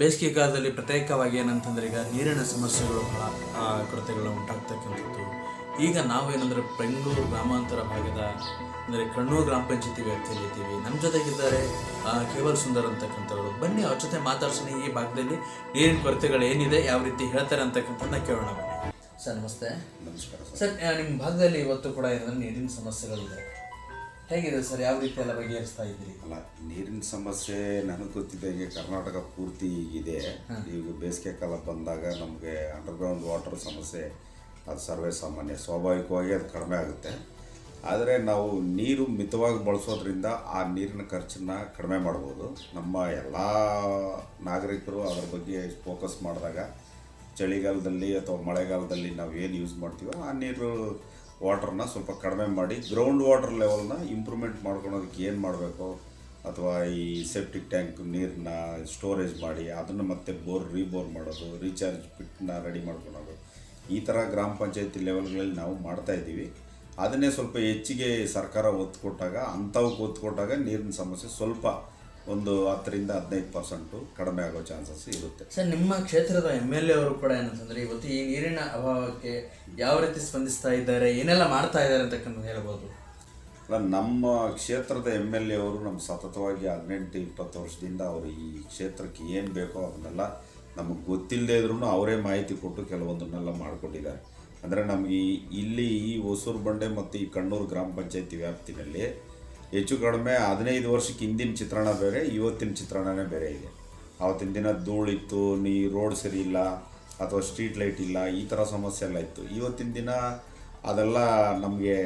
ಬೇಸಿಗೆ ಕಾಲದಲ್ಲಿ ಪ್ರತ್ಯೇಕವಾಗಿ ಏನಂತಂದ್ರೆ ಈಗ ನೀರಿನ ಸಮಸ್ಯೆಗಳು ಬಹಳ ಕೊರತೆಗಳು ಉಂಟಾಗ್ತಕ್ಕಂಥದ್ದು. ಈಗ ನಾವೇನಂದ್ರೆ ಬೆಂಗಳೂರು ಗ್ರಾಮಾಂತರ ಭಾಗದ ಅಂದರೆ ಕಣ್ಣೂರು ಗ್ರಾಮ ಪಂಚಾಯತಿ ವ್ಯಾಪ್ತಿಯಲ್ಲಿ ಇದ್ದೀವಿ ನಮ್ಮ ಜೊತೆಗಿದ್ದಾರೆ ಕೇವಲ್ ಸುಂದರ್ ಅಂತಕ್ಕಂಥವ್ರು. ಬನ್ನಿ ಅವ್ರ ಜೊತೆ ಮಾತಾಡ್ಸೋಣ ಈ ಭಾಗದಲ್ಲಿ. ನೀರಿನ ಕೊರತೆಗಳು ಏನಿದೆ ಯಾವ ರೀತಿ ಹೇಳ್ತಾರೆ ಅಂತಕ್ಕಂಥದ್ದನ್ನ ಕೇಳೋಣ ಬನ್ನಿ. ಸರ್ ನಮಸ್ತೆ. ನಮಸ್ಕಾರ ಸರ್ ಸರ್ ನಿಮ್ಮ ಭಾಗದಲ್ಲಿ ಇವತ್ತು ಕೂಡ ಏನಂದ್ರೆ ನೀರಿನ ಸಮಸ್ಯೆಗಳಿದೆ. ಹೇಗಿದೆ ಸರ್ ಯಾವ ರೀತಿ ಎಲ್ಲ ಬಗೆಹರಿಸ್ತಾ ಇದ್ದೀರಿ? ಅಲ್ಲ ನೀರಿನ ಸಮಸ್ಯೆ ನನಗೆ ಗೊತ್ತಿದ್ದಂಗೆ ಕರ್ನಾಟಕ ಪೂರ್ತಿ ಈಗಿದೆ ಈಗ ಬೇಸಿಗೆ ಕಾಲ ಬಂದಾಗ ನಮಗೆ ಅಂಡರ್ಗ್ರೌಂಡ್ ವಾಟರ್ ಸಮಸ್ಯೆ ಅದು ಸರ್ವೇ ಸಾಮಾನ್ಯ. ಸ್ವಾಭಾವಿಕವಾಗಿ ಅದು ಕಡಿಮೆ ಆಗುತ್ತೆ. ಆದರೆ ನಾವು ನೀರು ಮಿತವಾಗಿ ಬಳಸೋದ್ರಿಂದ ಆ ನೀರಿನ ಖರ್ಚನ್ನು ಕಡಿಮೆ ಮಾಡ್ಬೋದು. ನಮ್ಮ ಎಲ್ಲ ನಾಗರಿಕರು ಅದರ ಬಗ್ಗೆ ಫೋಕಸ್ ಮಾಡಿದಾಗ ಚಳಿಗಾಲದಲ್ಲಿ ಅಥವಾ ಮಳೆಗಾಲದಲ್ಲಿ ನಾವು ಏನು ಯೂಸ್ ಮಾಡ್ತೀವೋ ಆ ನೀರು ವಾಟರ್ನ ಸ್ವಲ್ಪ ಕಡಿಮೆ ಮಾಡಿ ಗ್ರೌಂಡ್ ವಾಟರ್ ಲೆವೆಲ್ನ ಇಂಪ್ರೂವ್ಮೆಂಟ್ ಮಾಡ್ಕೊಳೋದಕ್ಕೆ ಏನು ಮಾಡಬೇಕು? ಅಥವಾ ಈ ಸೆಪ್ಟಿಕ್ ಟ್ಯಾಂಕ್ ನೀರನ್ನ ಸ್ಟೋರೇಜ್ ಮಾಡಿ ಅದನ್ನು ಮತ್ತೆ ಬೋರ್ ರೀಬೋರ್ ಮಾಡೋದು ರೀಚಾರ್ಜ್ ಪಿಟ್ನ ರೆಡಿ ಮಾಡ್ಕೊಳೋದು. ಈ ಥರ ಗ್ರಾಮ ಪಂಚಾಯತಿ ಲೆವೆಲ್ಗಳಲ್ಲಿ ನಾವು ಮಾಡ್ತಾಯಿದ್ದೀವಿ ಅದನ್ನೇ ಸ್ವಲ್ಪ ಹೆಚ್ಚಿಗೆ ಸರ್ಕಾರ ಒತ್ತು ಕೊಟ್ಟಾಗ ಅಂಥವಕ್ಕೆ ಒತ್ತು ಕೊಟ್ಟಾಗ ನೀರಿನ ಸಮಸ್ಯೆ ಸ್ವಲ್ಪ ಒಂದು ಹತ್ತರಿಂದ ಹದಿನೈದು ಪರ್ಸೆಂಟು ಕಡಿಮೆ ಆಗೋ ಚಾನ್ಸಸ್ ಇರುತ್ತೆ. ಸರ್ ನಿಮ್ಮ ಕ್ಷೇತ್ರದ ಎಂ ಎಲ್ ಎ ಅವರು ಕೂಡ ಏನಂತಂದ್ರೆ ಇವತ್ತು ಈ ನೀರಿನ ಅಭಾವಕ್ಕೆ ಯಾವ ರೀತಿ ಸ್ಪಂದಿಸ್ತಾ ಇದ್ದಾರೆ ಏನೆಲ್ಲ ಮಾಡ್ತಾ ಇದ್ದಾರೆ ಅಂತಕ್ಕಂಥ ಹೇಳ್ಬೋದು? ಅಲ್ಲ ನಮ್ಮ ಕ್ಷೇತ್ರದ ಎಂ ಎಲ್ ಎ ಅವರು ನಮ್ಮ ಸತತವಾಗಿ ಹದಿನೆಂಟು ಇಪ್ಪತ್ತು ವರ್ಷದಿಂದ ಅವರು ಈ ಕ್ಷೇತ್ರಕ್ಕೆ ಏನು ಬೇಕೋ ಅದನ್ನೆಲ್ಲ ನಮಗೆ ಗೊತ್ತಿಲ್ಲದೆ ಇದ್ರೂ ಅವರೇ ಮಾಹಿತಿ ಕೊಟ್ಟು ಕೆಲವೊಂದನ್ನೆಲ್ಲ ಮಾಡಿಕೊಟ್ಟಿದ್ದಾರೆ ಅಂದರೆ ನಮಗೆ ಈ- ಇಲ್ಲಿ ಈ ಹೊಸೂರು ಬಂಡೆ ಮತ್ತು ಈ ಕಣ್ಣೂರು ಗ್ರಾಮ ಪಂಚಾಯತಿ ವ್ಯಾಪ್ತಿನಲ್ಲಿ ಹೆಚ್ಚು ಕಡಿಮೆ ಹದಿನೈದು ವರ್ಷಕ್ಕೆ ಹಿಂದಿನ ಚಿತ್ರಣ ಬೇರೆ, ಇವತ್ತಿನ ಚಿತ್ರಣನೇ ಬೇರೆ ಇದೆ. ಆವತ್ತಿನ ದಿನ ಧೂಳಿತ್ತು, ನೀ ರೋಡ್ ಸರಿ ಇಲ್ಲ ಅಥವಾ ಸ್ಟ್ರೀಟ್ ಲೈಟ್ ಇಲ್ಲ, ಈ ಥರ ಸಮಸ್ಯೆ ಎಲ್ಲ ಇತ್ತು. ಇವತ್ತಿನ ದಿನ ಅದೆಲ್ಲ ನಮಗೆ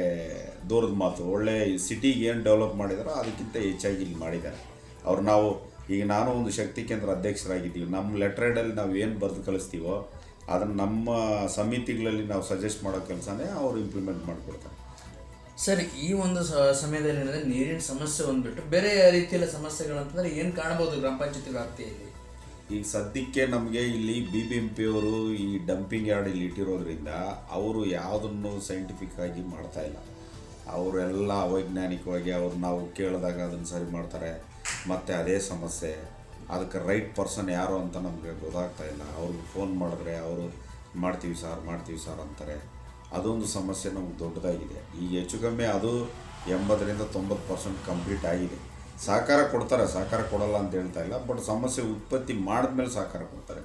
ದೂರದ ಮಾತು. ಒಳ್ಳೆ ಸಿಟಿಗೆ ಏನು ಡೆವಲಪ್ ಮಾಡಿದಾರೋ ಅದಕ್ಕಿಂತ ಹೆಚ್ಚಾಗಿ ಇಲ್ಲಿ ಮಾಡಿದ್ದಾರೆ. ಅವ್ರು ನಾವು, ಈಗ ನಾನು ಒಂದು ಶಕ್ತಿ ಕೇಂದ್ರ ಅಧ್ಯಕ್ಷರಾಗಿದ್ದೀವಿ ನಮ್ಮ ಲೆಟ್ರೇಡಲ್ಲಿ ನಾವು ಏನು ಬರೆದು ಕಳಿಸ್ತೀವೋ ಅದನ್ನು ನಮ್ಮ ಸಮಿತಿಗಳಲ್ಲಿ ನಾವು ಸಜೆಸ್ಟ್ ಮಾಡೋ ಕೆಲಸನೇ ಅವರು ಇಂಪ್ಲಿಮೆಂಟ್ ಮಾಡಿಕೊಡ್ತಾರೆ. ಸರ್, ಈ ಒಂದು ಸಮಯದಲ್ಲಿ ಏನಂದ್ರೆ ನೀರಿನ ಸಮಸ್ಯೆ ಬಂದ್ಬಿಟ್ಟು ಬೇರೆ ರೀತಿಯ ಸಮಸ್ಯೆಗಳು ಅಂತಂದ್ರೆ ಏನು ಕಾಣಬಹುದು ಗ್ರಾಮ ಪಂಚಾಯತಿ ವ್ಯಾಪ್ತಿಯಲ್ಲಿ? ಈಗ ಸದ್ಯಕ್ಕೆ ನಮಗೆ ಇಲ್ಲಿ ಬಿ ಬಿ ಎಂ ಪಿ ಅವರು ಈ ಡಂಪಿಂಗ್ ಯಾರ್ಡ್ ಇಲ್ಲಿ ಇಟ್ಟಿರೋದ್ರಿಂದ ಅವರು ಯಾವುದನ್ನು ಸೈಂಟಿಫಿಕ್ ಆಗಿ ಮಾಡ್ತಾ ಇಲ್ಲ. ಅವರೆಲ್ಲ ಅವೈಜ್ಞಾನಿಕವಾಗಿ ಅವ್ರು ನಾವು ಕೇಳಿದಾಗ ಅದನ್ನು ಸರಿ ಮಾಡ್ತಾರೆ, ಮತ್ತು ಅದೇ ಸಮಸ್ಯೆ. ಅದಕ್ಕೆ ರೈಟ್ ಪರ್ಸನ್ ಯಾರು ಅಂತ ನಮಗೆ ಗೊತ್ತಾಗ್ತಾ ಇಲ್ಲ. ಅವ್ರಿಗೆ ಫೋನ್ ಮಾಡಿದ್ರೆ ಅವರು, ಮಾಡ್ತೀವಿ ಸರ್ ಮಾಡ್ತೀವಿ ಸರ್ ಅಂತಾರೆ. ಅದೊಂದು ಸಮಸ್ಯೆ ನಮ್ಗೆ ದೊಡ್ಡದಾಗಿದೆ. ಈಗ ಹೆಚ್ಚು ಕಮ್ಮಿ ಅದು ಎಂಬತ್ತರಿಂದ ತೊಂಬತ್ತು ಪರ್ಸೆಂಟ್ ಕಂಪ್ಲೀಟ್ ಆಗಿದೆ. ಸಹಕಾರ ಕೊಡ್ತಾರೆ, ಸಹಕಾರ ಕೊಡಲ್ಲ ಅಂತ ಹೇಳ್ತಾ ಇಲ್ಲ ಬಟ್ ಸಮಸ್ಯೆ ಉತ್ಪತ್ತಿ ಮಾಡಿದ್ಮೇಲೆ ಸಹಕಾರ ಕೊಡ್ತಾರೆ.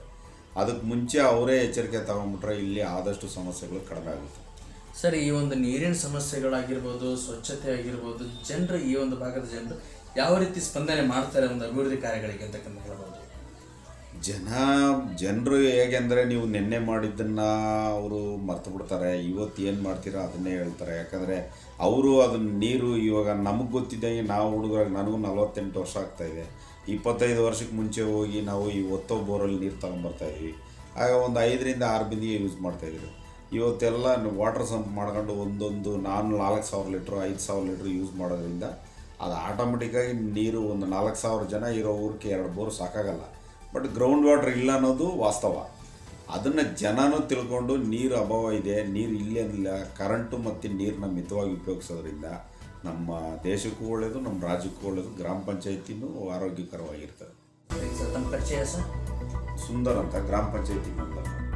ಅದಕ್ಕೆ ಮುಂಚೆ ಅವರೇ ಎಚ್ಚರಿಕೆ ತಗೊಂಡ್ಬಿಟ್ರೆ ಇಲ್ಲಿ ಆದಷ್ಟು ಸಮಸ್ಯೆಗಳು ಕಡಿಮೆ ಆಗುತ್ತೆ. ಸರ್, ಈ ಒಂದು ನೀರಿನ ಸಮಸ್ಯೆಗಳಾಗಿರ್ಬೋದು, ಸ್ವಚ್ಛತೆ ಆಗಿರ್ಬೋದು, ಜನರು ಈ ಒಂದು ಭಾಗದ ಜನರು ಯಾವ ರೀತಿ ಸ್ಪಂದನೆ ಮಾಡ್ತಾರೆ ಒಂದು ಅಭಿವೃದ್ಧಿ ಕಾರ್ಯಗಳಿಗೆ ಅಂತಕ್ಕಂಥ ಹೇಳ್ಬೋದು ಜನ, ಜನರು ಹೇಗೆ ಅಂದರೆ ನೀವು ನಿನ್ನೆ ಮಾಡಿದ್ದನ್ನು ಅವರು ಮರ್ತು ಬಿಡ್ತಾರೆ ಇವತ್ತು ಏನು ಮಾಡ್ತೀರಾ ಅದನ್ನೇ ಹೇಳ್ತಾರೆ. ಯಾಕಂದರೆ ಅವರು ಅದನ್ನ ನೀರು ಇವಾಗ ನಮಗೆ ಗೊತ್ತಿದ್ದಂಗೆ ನಾವು ಹುಡುಗರಾಗ ನನಗೂ ನಲವತ್ತೆಂಟು ವರ್ಷ ಆಗ್ತಾಯಿದೆ ಇಪ್ಪತ್ತೈದು ವರ್ಷಕ್ಕೆ ಮುಂಚೆ ಹೋಗಿ ನಾವು ಈ ಒತ್ತೋ ಬೋರಲ್ಲಿ ನೀರು ತಗೊಂಬರ್ತಾಯಿದ್ವಿ ಆಗ ಒಂದು ಐದರಿಂದ ಆರು ಬಿಂದಿಗೆ ಯೂಸ್ ಮಾಡ್ತಾಯಿದ್ರು ಇವತ್ತೆಲ್ಲ ವಾಟರ್ ಸಂಪ್ ಮಾಡ್ಕೊಂಡು ಒಂದೊಂದು ನಾನು ನಾಲ್ಕು ಸಾವಿರ ಲೀಟ್ರು ಐದು ಸಾವಿರ ಲೀಟ್ರ್ ಯೂಸ್ ಮಾಡೋದ್ರಿಂದ ಅದು ಆಟೋಮೆಟಿಕ್ಕಾಗಿ ನೀರು ಒಂದು ನಾಲ್ಕು ಸಾವಿರ ಜನ ಇರೋ ಊರಿಗೆ ಎರಡು ಬೋರ್ ಸಾಕಾಗಲ್ಲ. ಬಟ್ ಗ್ರೌಂಡ್ ವಾಟರ್ ಇಲ್ಲ ಅನ್ನೋದು ವಾಸ್ತವ. ಅದನ್ನು ಜನನೂ ತಿಳ್ಕೊಂಡು ನೀರು ಅಭಾವ ಇದೆ ನೀರು ಇಲ್ಲೇ ಇಲ್ಲ ಕರೆಂಟು ಮತ್ತು ನೀರನ್ನ ಮಿತವಾಗಿ ಉಪಯೋಗಿಸೋದ್ರಿಂದ ನಮ್ಮ ದೇಶಕ್ಕೂ ಒಳ್ಳೆಯದು ನಮ್ಮ ರಾಜ್ಯಕ್ಕೂ ಒಳ್ಳೆಯದು ಗ್ರಾಮ ಪಂಚಾಯತಿನೂ ಆರೋಗ್ಯಕರವಾಗಿರ್ತದೆ. ಸುಂದರ್ ಅಂತ ಗ್ರಾಮ ಪಂಚಾಯತಿ ಮೆಂಬರ್